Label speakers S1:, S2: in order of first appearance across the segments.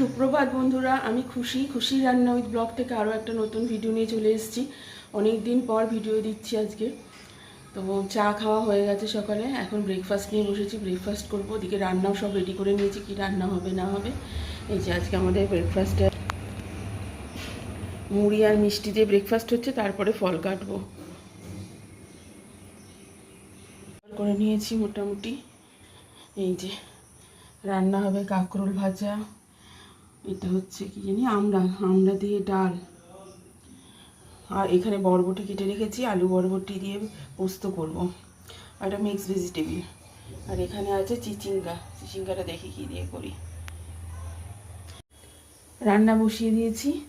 S1: সুপ্রভাত বন্ধুরা, আমি খুশি। খুশি রান্না উইথ ব্লগ থেকে আরও একটা নতুন ভিডিও নিয়ে চলে এসেছি। অনেক দিন পর ভিডিও দিচ্ছি আজকে। তো চা খাওয়া হয়ে গেছে সকালে। এখন ব্রেকফাস্ট নিয়ে বসেছি। ব্রেকফাস্ট করব, ওদিকে রান্নাও সব রেডি করে নিয়েছি, কি রান্না হবে, না হবে। এই যে আজকে আমাদের ব্রেকফাস্টে মুড়ি আর মিষ্টি দিয়ে ব্রেকফাস্ট হচ্ছে, তারপরে ফল কাটবো। করে নিয়েছি মোটামুটি। এই যে রান্না হবে কাঁকরোল ভাজা। এটা হচ্ছে কি জানি, আমড়া আমড়া দিয়ে ডাল। আর এখানে বরবটি কেটে রেখেছি, আলু বরবটি দিয়ে পোস্ত করব। আর এটা মিক্স ভেজিটেবল আর এখানে আছে চিচিঙ্গা, চিচিঙ্গাটা দেখি কি দিয়ে করি। রান্না বসিয়ে দিয়েছি।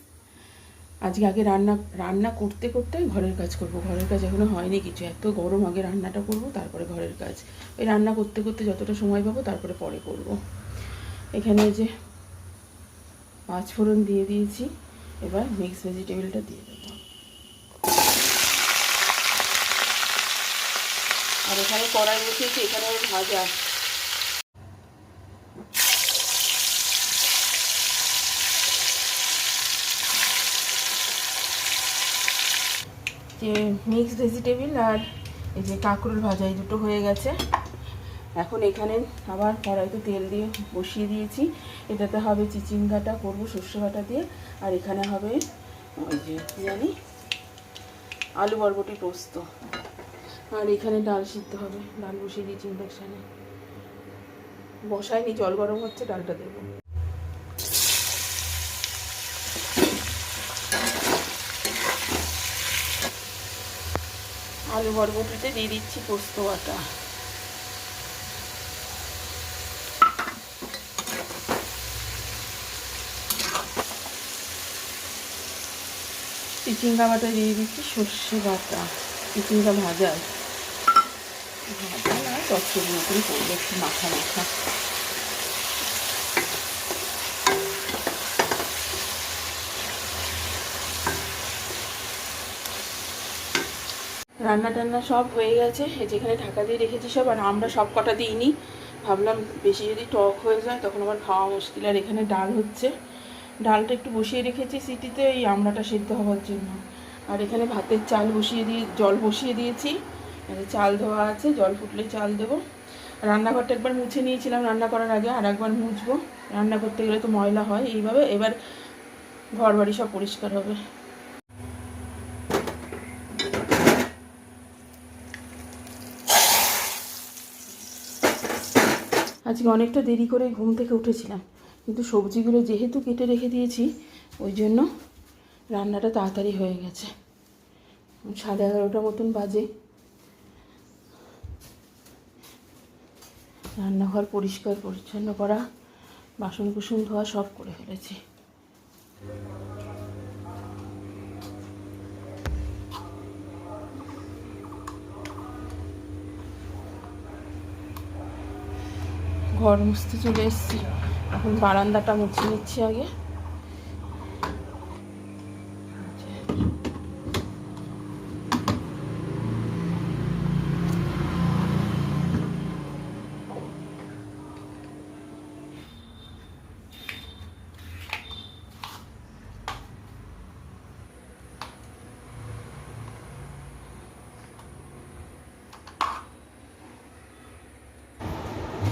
S1: আজকে আগে রান্না রান্না করতে করতে ঘরের কাজ করব। ঘরের কাজ এখনও হয়নি কিছু। এত গরম, আগে রান্নাটা করব, তারপরে ঘরের কাজ। ওই রান্না করতে করতে যতটা সময় পাবো, তারপরে পরে করব। এখানে যে পাঁচ ফোড়ন দিয়ে দিয়েছি। এবার মিক্স ভেজিটেবলটা দিয়ে দেবো। আর এখানে কড়াই বসিয়েছি এখানে ভাজা। যে মিক্স ভেজিটেবিল আর এই যে কাঁকরোল ভাজা, এই দুটো হয়ে গেছে। এখন এখানে আবার কড়াইতে তেল দিয়ে বসিয়ে দিয়েছি। এটাতে হবে চিচিঙ্গাটা করব, সর্ষে বাটা দিয়ে। আর এখানে হবে ওই যে জানি, আলু বরবটি পোস্ত। আর এখানে ডাল সিদ্ধ হবে, ডাল বসিয়ে দিয়েছি ইন্ডাকশানে বসায়নি, জল গরম হচ্ছে, ডালটা দেবো। আলু বরবটিতে দিয়ে দিচ্ছি পোস্ত বাটা। চিচিঙ্গা বাটা দিয়ে দিচ্ছি সর্ষে বাটা। চিচিঙ্গা ভাজা। ভাজা না চচ্চড়ি মতন করব একটু রান্না টান্না সব হয়ে গেছে যেখানে ঢাকা দিয়ে রেখেছি সব, আর আমরা সব কটা দিইনি। ভাবলাম বেশি যদি টক হয়ে যায়, তখন আবার খাওয়া মুশকিল। আর এখানে ডাল হচ্ছে। ডালটা একটু বসিয়ে রেখেছি সিটিতে, এই আমড়াটা সেদ্ধ হওয়ার জন্য। আর এখানে ভাতের চাল বসিয়ে দিয়ে, জল বসিয়ে দিয়েছি। চাল ধোয়া আছে, জল ফুটলে চাল দেবো। রান্নাঘরটা একবার মুছে নিয়েছিলাম রান্না করার আগে, আর একবার মুছবো। রান্না করতে গেলে তো ময়লা হয় এইভাবে, এবার ঘর বাড়ি সব পরিষ্কার হবে। আজকে অনেকটা দেরি করে ঘুম থেকে উঠেছিলাম। কিন্তু সবজিগুলো যেহেতু কেটে রেখে দিয়েছি, ওই জন্য রান্নাটা তাড়াতাড়ি হয়ে গেছে। সাড়ে এগারোটা মতন বাজে। রান্নাঘর পরিষ্কার পরিচ্ছন্ন করা বাসন কুসন ধোয়া সব করে ফেলেছি। ঘর মুছতে চলে এসেছি। এখন বারান্দাটা মুছে নিচ্ছি আগে।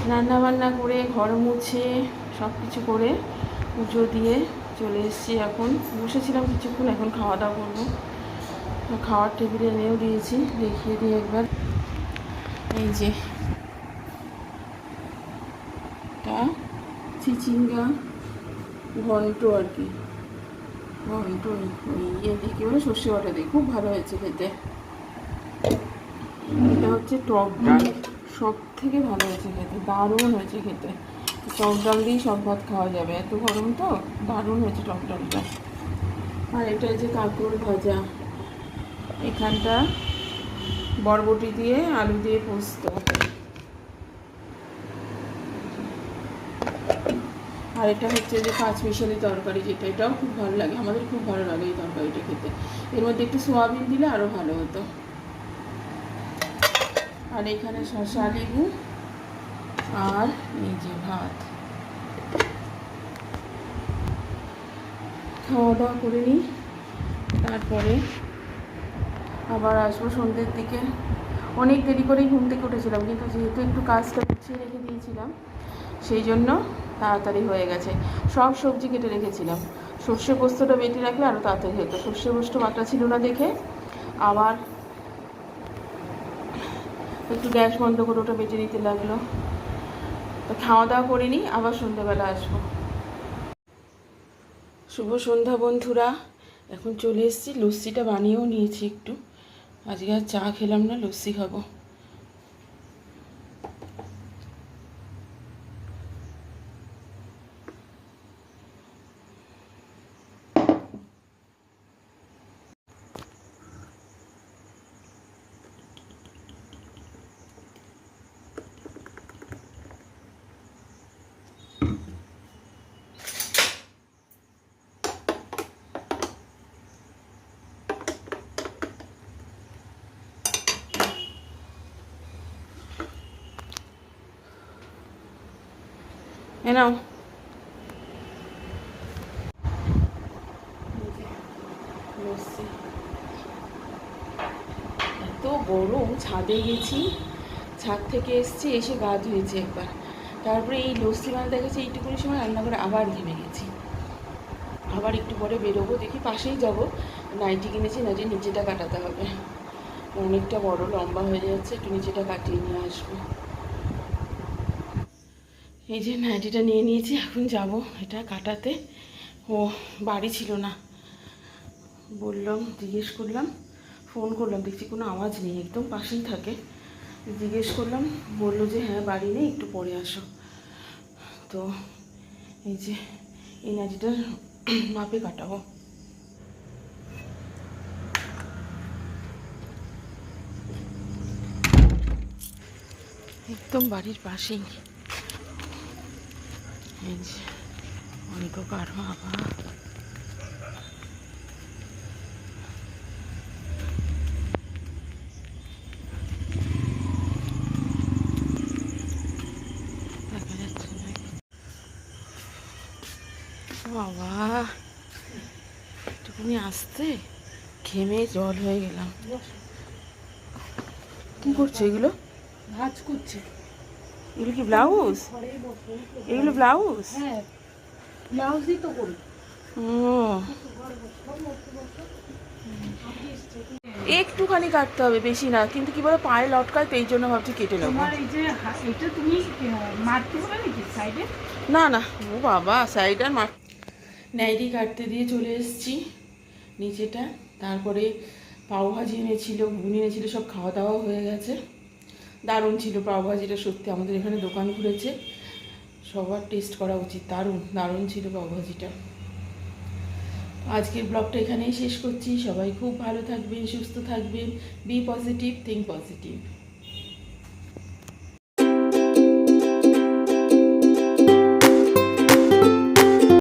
S1: রান্না বান্না করে ঘর মুছে সব কিছু করে পুজো দিয়ে চলে এসেছি এখন। বসেছিলাম কিছুক্ষণ, এখন খাওয়া দাওয়া করব খাওয়ার টেবিলে এনেও দিয়েছি, দেখিয়ে দিয়ে একবার। এই যে। তা চিচিঙ্গা, ঘন্ট আর কি। ঘন্ট ইয়ে কী। বলে সর্ষে বাটা দিই খুব ভালো হয়েছে খেতে। এটা হচ্ছে টক ডাল সব থেকে ভালো হয়েছে খেতে, দারুণ হয়েছে খেতে। টক ডাল দিয়েই সব ভাত খাওয়া যাবে। এত গরম তো? দারুণ হয়েছে টক ডালটা। আর এটা হচ্ছে কাঁকড় ভাজা। এখানটা বরবটি দিয়ে, আলু দিয়ে পোস্ত। আর এটা হচ্ছে যে পাঁচ মিশালি তরকারি, যেটা এটাও খুব ভালো লাগে। আমাদের খুব ভালো লাগে এই তরকারিটা খেতে। এর মধ্যে একটু সোয়াবিন দিলে আরও ভালো হতো। আর এখানে শসা লেবু। আর যে ভাত। খাওয়া দাওয়া করে নিই, তারপরে আবার আসব সন্ধ্যের দিকে। অনেক দেরি করেই ঘুম থেকে উঠেছিলাম, কিন্তু যেহেতু একটু কাজটা গুছিয়ে রেখে দিয়েছিলাম, সেই জন্য তাড়াতাড়ি হয়ে গেছে। সব সবজি কেটে রেখেছিলাম। সর্ষে পোস্তটা বেটে রাখলে আরও তাড়াতাড়ি হতো। সর্ষে পোস্ত বাটা ছিল না দেখে আবার একটু গ্যাস বন্ধ করে ওটা বেটে নিতে লাগল। তো খাওয়া দাওয়া করে নিই, আবার সন্ধ্যাবেলা আসব। শুভ সন্ধ্যা বন্ধুরা, এখন চলে এসেছি, লস্যিটা বানিয়েও নিয়েছি একটু। আজকে আর চা খেলাম না, লস্যি খাব। এ নাও এত গরম, ছাদে গেছি। ছাদ থেকে এসছি, এসে গা ধুয়েছি একবার। তারপরে এই লস্যি বানাতে গেছি, এইটুকুনি সময় রান্না করে আবার ঘেমে গেছি। আবার একটু পরে বেরোবো, দেখি পাশেই যাব। নাইটি কিনেছি, নাইটি নিচেটা কাটাতে হবে। অনেকটা বড়, লম্বা হয়ে যাচ্ছে, একটু নিচেটা কাটিয়ে নিয়ে আসব। এই যে নাইটিটা নিয়ে নিয়েছি, এখন যাব এটা কাটাতে। ও বাড়ি ছিল না। বললাম, জিজ্ঞেস করলাম, ফোন করলাম, দেখছি কোনো আওয়াজ নেই, একদম পাশেই থাকে। জিজ্ঞেস করলাম, বলল যে হ্যাঁ বাড়ি নেই, একটু পরে আসো। তো এই যে এই নাইটিটার মাপে কাটাবো। একদম বাড়ির পাশেই। এই যে অন্ধকার বাবা বাবা, একটুখানি আসতে? ঘেমে জল হয়ে গেলাম। কি করছে এগুলো?
S2: ভাজ করছে।
S1: এগুলো কি ব্লাউজ? এগুলো ব্লাউজ?
S2: হ্যাঁ ব্লাউজই তো করি।
S1: একটুখানি কাটতে হবে বেশি না কিন্তু কি বলে পায়ে লটকায় তো এই জন্য ভাবছি কেটে নেব।
S2: এই যে এটা তুমি মারতে হবে নাকি সাইডে?
S1: না না। ও বাবা সাইড আর মার নাইটি কাটতে দিয়ে চলে এসেছি নিচেটা। তারপরে পাও ভাজি এনেছিল ঘুগনি এনেছিল সব খাওয়া দাওয়া হয়ে গেছে। দারুণ ছিল পাওভাজিটা সত্যি আমাদের এখানে দোকান ঘুরেছে। সবার টেস্ট করা উচিত, দারুণ দারুণ ছিল পাওভাজিটা আজকের ব্লগটা এখানেই শেষ করছি, সবাই খুব ভালো থাকবেন, সুস্থ থাকবেন বি পজিটিভ থিঙ্ক পজিটিভ